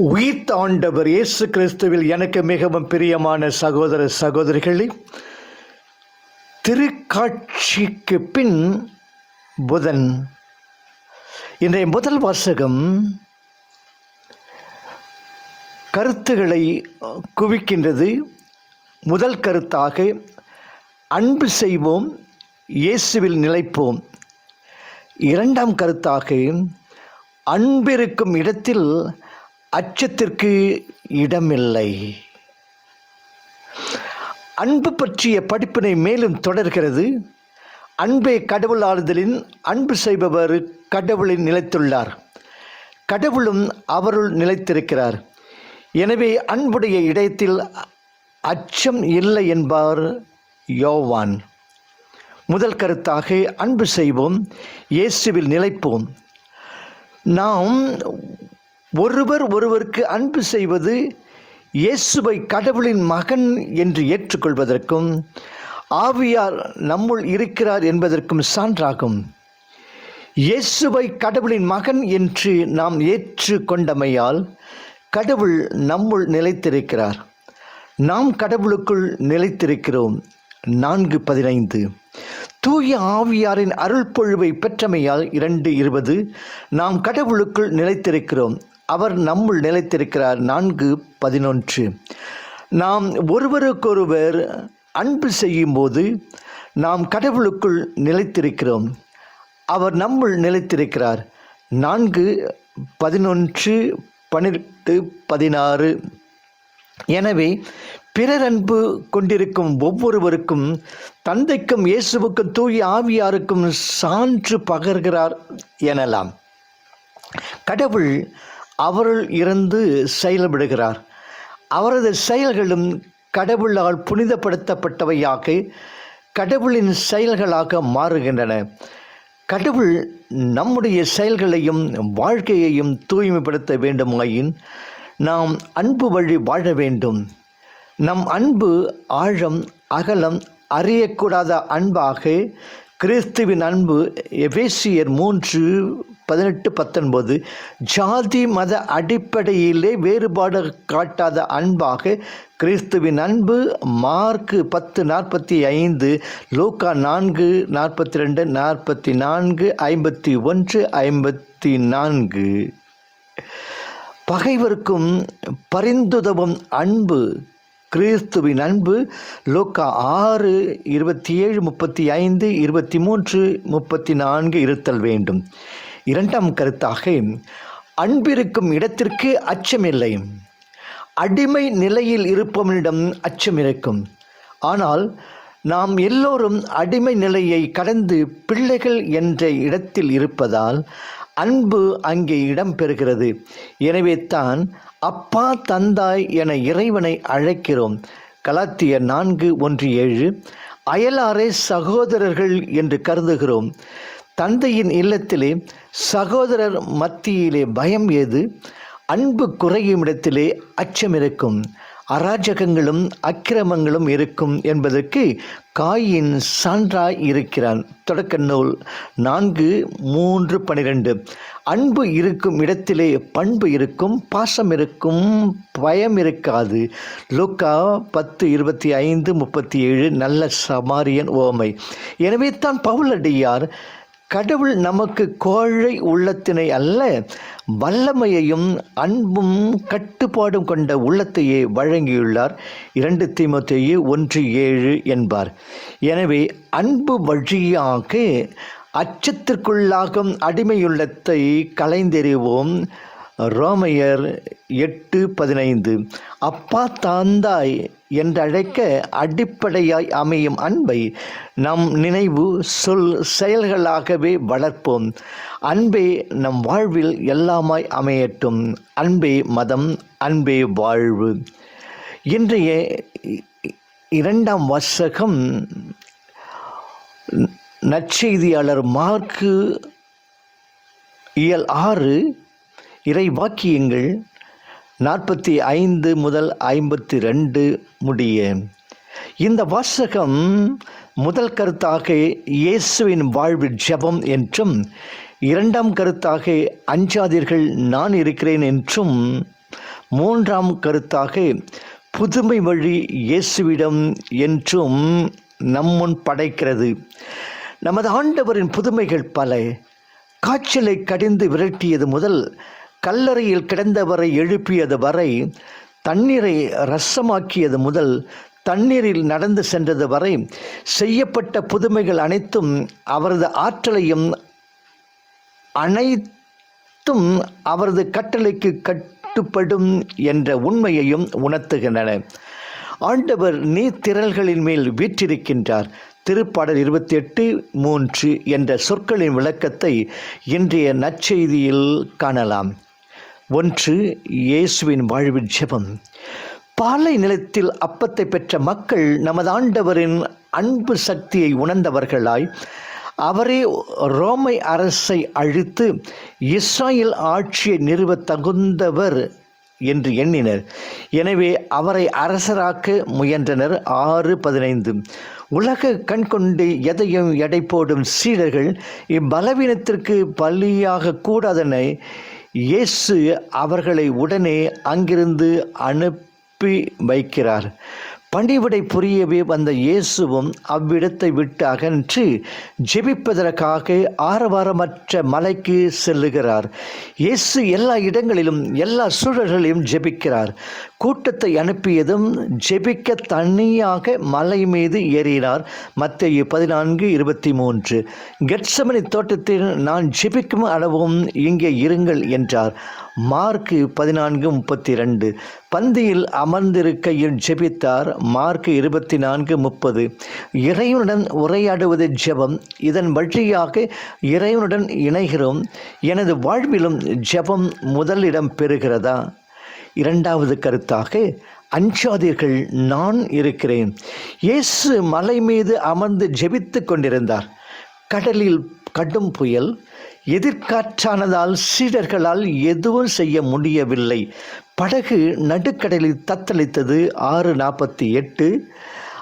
உயிர்த்த ஆண்டவர் இயேசு கிறிஸ்துவில் எனக்கு மிகவும் பிரியமான சகோதர சகோதரிகளே திருக்காட்சிக்கு பின் புதன். இன்றைய முதல் வாசகம் கருத்துகளை குவிக்கின்றது. முதல் கருத்தாக அன்பு செய்வோம் இயேசுவில் நிலைப்போம். இரண்டாம் கருத்தாக அன்பிருக்கும் இடத்தில் அச்சத்திற்கு இடமில்லை. அன்பு பற்றிய படிப்பினை மேலும் தொடர்கிறது. அன்பே கடவுள் ஆறுதலின் அன்பு செய்பவர் கடவுளில் நிலைத்துள்ளார். கடவுளும் அவருள் நிலைத்திருக்கிறார். எனவே அன்புடைய இடத்தில் அச்சம் இல்லை என்பார் யோவான். முதல் கருத்தாக அன்பு செய்வோம் இயேசுவில் நிலைப்போம். நாம் ஒருவர் ஒருவருக்கு அன்பு செய்வது இயேசுவை கடவுளின் மகன் என்று ஏற்றுக்கொள்வதற்கும் ஆவியார் நம்முள் இருக்கிறார் என்பதற்கும் சான்றாகும். இயேசுவை கடவுளின் மகன் என்று நாம் ஏற்றுக்கொண்டமையால் கடவுள் நம்முள் நிலைத்திருக்கிறார். நாம் கடவுளுக்குள் நிலைத்திருக்கிறோம். நான்கு பதினைந்து. தூய ஆவியாரின் அருள் பொழிவை பெற்றமையால் இரண்டு இருபது நாம் கடவுளுக்குள் நிலைத்திருக்கிறோம். அவர் நம்முள் நிலைத்திருக்கிறார். நான்கு பதினொன்று. நாம் ஒருவருக்கொருவர் அன்பு செய்யும்போது நாம் கடவுளுக்குள் நிலைத்திருக்கிறோம். அவர் நம்முள் நிலைத்திருக்கிறார். நான்கு பதினொன்று பன்னிரெண்டு பதினாறு. எனவே பிறர் அன்பு கொண்டிருக்கும் ஒவ்வொருவருக்கும் தந்தைக்கும் இயேசுவுக்கும் தூய் ஆவியாருக்கும் சான்று பகர்கிறார் எனலாம். கடவுள் அவருள் இருந்து செயல்படுகிறார். அவரது செயல்களும் கடவுளால் புனிதப்படுத்தப்பட்டவையாக கடவுளின் செயல்களாக மாறுகின்றன. கடவுள் நம்முடைய செயல்களையும் வாழ்க்கையையும் தூய்மைப்படுத்த வேண்டுமாயின் நாம் அன்பு வழி வாழ வேண்டும். நம் அன்பு ஆழம் அகலம் அறியக்கூடாத அன்பாக கிறிஸ்துவின் அன்பு எபேசியர் மூன்று பதினெட்டு பத்தொன்பது ஜாதி மத அடிப்படையிலே வேறுபாடு காட்டாத அன்பாக கிறிஸ்துவின் அன்பு மார்க்கு பத்து நாற்பத்தி ஐந்து லோக்கா நான்கு நாற்பத்தி ரெண்டு நாற்பத்தி நான்கு ஐம்பத்தி ஒன்று ஐம்பத்தி நான்கு. பகைவருக்கும் பரிந்துதவும் அன்பு கிறிஸ்துவின் அன்பு லோக்கா ஆறு இருபத்தி ஏழு முப்பத்தி ஐந்து இருபத்தி மூன்று முப்பத்தி நான்கு இருத்தல் வேண்டும். இரண்டாம் கருத்தாக அன்பிருக்கும் இடத்திற்கு அச்சமில்லை. அடிமை நிலையில் இருப்பவனிடம் அச்சம் இருக்கும் ஆனால் நாம் எல்லோரும் அடிமை நிலையை கடந்து பிள்ளைகள் என்ற இடத்தில் இருப்பதால் அன்பு அங்கே இடம் பெறுகிறது எனவே தான் அப்பா தந்தாய் என இறைவனை அழைக்கிறோம். கலாத்திய நான்கு ஒன்று ஏழு. அயலாரே சகோதரர்கள் என்று கருதுகிறோம். தந்தையின் இல்லத்திலே சகோதரர் மத்தியிலே பயம் ஏது? அன்பு குறையும் இடத்திலே அச்சம் இருக்கும். அராஜகங்களும் அக்கிரமங்களும் இருக்கும் என்பதற்கு காயின் சான்றாய் இருக்கிறான். தொடக்க நூல் நான்கு மூன்று பனிரெண்டு. அன்பு இருக்கும் இடத்திலே பண்பு இருக்கும் பாசம் இருக்கும் பயம் இருக்காது. லூக்கா பத்து இருபத்தி ஐந்து முப்பத்தி ஏழு நல்ல சமாரியன் ஓமை. எனவே தான் பவுலடியார் கடவுள் நமக்கு கோழை உள்ளத்தினை அல்ல வல்லமையையும் அன்பும் கட்டுப்பாடும் கொண்ட உள்ளத்தையே வழங்கியுள்ளார். இரண்டு தீமத்தையே ஒன்று ஏழு என்பார். எனவே அன்பு வழியாக அச்சத்திற்குள்ளாகும் அடிமையுள்ளத்தை கலைந்தெறிவோம் ரோமையர் எட்டு பதினைந்து. அப்பா தாந்தாய் என்றழைக்க அடிப்படையாய் அமையும் அன்பை நம் நினைவு சொல் செயல்களாகவே வளர்ப்போம். அன்பே நம் வாழ்வில் எல்லாமாய் அமையட்டும். அன்பே மதம் அன்பே வாழ்வு. இன்றைய இரண்டாம் வாசகம் நற்செய்தியாளர் மார்க்கு இயல் ஆறு இறை வாக்கியங்கள் நாற்பத்தி ஐந்து முதல் ஐம்பத்தி ரெண்டு முடிய. இந்த வாசகம் முதல் கருத்தாக இயேசுவின் வாழ்வில் ஜெபம் என்றும் இரண்டாம் கருத்தாக அஞ்சாதீர்கள் நான் இருக்கிறேன் என்றும் மூன்றாம் கருத்தாக புதுமை வழி இயேசுவிடம் என்றும் நம்முன் படைக்கிறது. நமது ஆண்டவரின் புதுமைகள் பல. காய்ச்சலை கடிந்து விரட்டியது முதல் கல்லறையில் கிடந்தவரை எழுப்பியது வரை தண்ணீரை ரசமாக்கியது முதல் தண்ணீரில் நடந்து சென்றது வரை செய்யப்பட்ட புதுமைகள் அனைத்தும் அவரது ஆற்றலையும் அனைத்தும் அவரது கட்டளைக்கு கட்டுப்படும் என்ற உண்மையையும் உணர்த்துகின்றன. ஆண்டவர் நீர்த்திரள்களின் மேல் வீற்றிருக்கின்றார். திருப்பாடல் இருபத்தி எட்டு மூன்று என்ற சொற்களின் விளக்கத்தை இன்றைய நற்செய்தியில் காணலாம். ஒன்று இயேசுவின் வாழ்வின் ஜெபம். பாலை நிலத்தில் அப்பத்தை பெற்ற மக்கள் நமது ஆண்டவரின் அன்பு சக்தியை உணர்ந்தவர்களாய் அவரே ரோமை அரசை அழித்து இஸ்ராயல் ஆட்சியை நிறுவ தகுந்தவர் என்று எண்ணினர். எனவே அவரை அரசராக்க முயன்றனர். ஆறு பதினைந்து. உலக கண் கொண்டு எதையும் எடை போடும் சீடர்கள் இப்பலவீனத்திற்கு பலியாக கூடாதனை இயேசு அவர்களை உடனே அங்கிருந்து அனுப்பி வைக்கிறார். பணிவிடை புரியவே வந்த இயேசுவும் அவ்விடத்தை விட்டு அகன்று ஜெபிப்பதற்காக ஆரவாரமற்ற மலைக்கு செல்லுகிறார். இயேசு எல்லா இடங்களிலும் எல்லா சூழல்களையும் ஜெபிக்கிறார். கூட்டத்தை அனுப்பியதும் ஜெபிக்க தனியாக மலை மீது ஏறினார். மத்திய பதினான்கு இருபத்தி மூன்று. கெட்சமனி தோட்டத்தில் நான் ஜெபிக்கும் அளவும் இங்கே இருங்கள் என்றார். மார்க்கு பதினான்கு முப்பத்தி ரெண்டு பந்தியில் அமர்ந்திருக்கையில் ஜெபித்தார். மார்க்கு இருபத்தி நான்கு முப்பது. இறைவனுடன் உரையாடுவது ஜெபம். இதன் வழியாக இறைவனுடன் இணைகிறோம். எனது வாழ்விலும் ஜெபம் முதலிடம் பெறுகிறதா? இரண்டாவது கருத்தாக அஞ்சாதீர்கள் நான் இருக்கிறேன். இயேசு மலை மீது அமர்ந்து ஜெபித்து கொண்டிருந்தார். கடலில் கடும் புயல் எதிர்காற்றானதால் சீடர்களால் எதுவும் செய்ய முடியவில்லை. படகு நடுக்கடலில் தத்தளித்தது. ஆறு நாற்பத்தி எட்டு.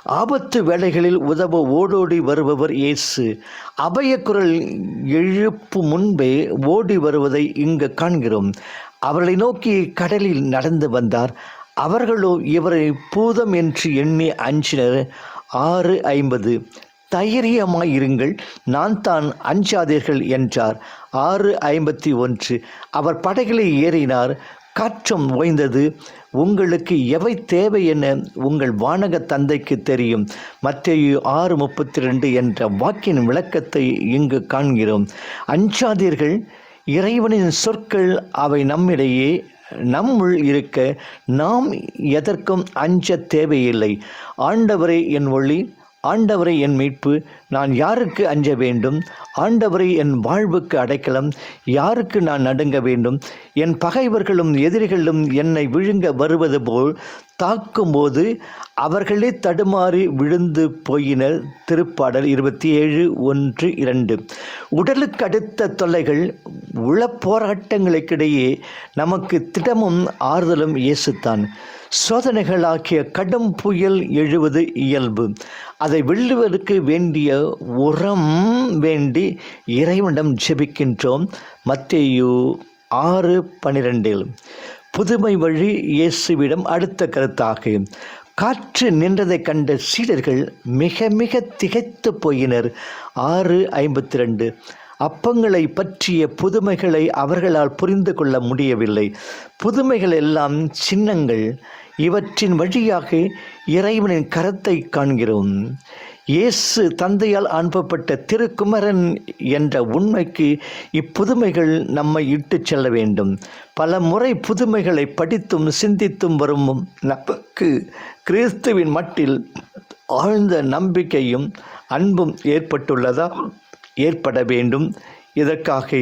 ஆபத்து வேளைகளில் உதவ ஓடோடி வருபவர் இயேசு. அபயக்குரல் எழுப்பு முன்பே ஓடி வருவதை இங்கு காண்கிறோம். அவர்களை நோக்கி கடலில் நடந்து வந்தார். அவர்களோ இவரை பூதம் என்று எண்ணி அஞ்சினர். ஆறு ஐம்பது. தைரியமாயிருங்கள் நான் தான் அஞ்சாதீர்கள் என்றார். ஆறு ஐம்பத்தி ஒன்று. அவர் படகிலே ஏறினார். காற்றம் ஓய்ந்தது. உங்களுக்கு எவை தேவை என உங்கள் வானக தந்தைக்கு தெரியும். மத்தேயு ஆறு முப்பத்தி ரெண்டு என்ற வாக்கின் விளக்கத்தை இங்கு காண்கிறோம். அஞ்சாதீர்கள். இறைவனின் சொற்கள் அவை நம்மிடையே நம்முள் இருக்க நாம் எதற்கும் அஞ்ச தேவையில்லை. ஆண்டவரே என் ஒளி ஆண்டவரை என் மீட்பு நான் யாருக்கு அஞ்ச வேண்டும்? ஆண்டவரை என் வாழ்வுக்கு அடைக்கலம். யாருக்கு நான் நடுங்க வேண்டும்? என் பகைவர்களும் எதிரிகளும் என்னை விழுங்க வருவது போல் தாக்கும்போது அவர்களே தடுமாறி விழுந்து போயினர். திருப்பாடல் இருபத்தி ஏழு ஒன்று இரண்டு. உடலுக்கு அடுத்த தொல்லைகள் உள போராட்டங்களுக்கிடையே நமக்கு திடமும் ஆறுதலும் இயேசுத்தான் சோதனைகளாகிய கடும் புயல் எழுவது இயல்பு. அதை வெல்லுவதற்கு வேண்டிய உரம் வேண்டி இறைவனிடம் ஜெபிக்கின்றோம். மத்தேயு ஆறு பனிரெண்டில் புதுமை வழி இயேசுவிடம் அடுத்த கருத்தாக. காற்று நின்றதைக் கண்ட சீடர்கள் மிக மிக திகைத்து போயினர். ஆறு ஐம்பத்தி ரெண்டு அப்பங்களை பற்றிய புதுமைகளை அவர்களால் புரிந்து கொள்ள முடியவில்லை. புதுமைகள் எல்லாம் சின்னங்கள். இவற்றின் வழியாக இறைவனின் கரத்தை காண்கிறோம். இயேசு தந்தையால் அனுப்பப்பட்ட திருக்குமரன் என்ற உண்மைக்கு இப்புதுமைகள் நம்மை இட்டு செல்ல வேண்டும். பல முறை புதுமைகளை படித்தும் சிந்தித்தும் வரும் நமக்கு கிறிஸ்துவின் மட்டில் ஆழ்ந்த நம்பிக்கையும் அன்பும் ஏற்பட்டுள்ளதா ஏற்பட வேண்டும். இதற்காக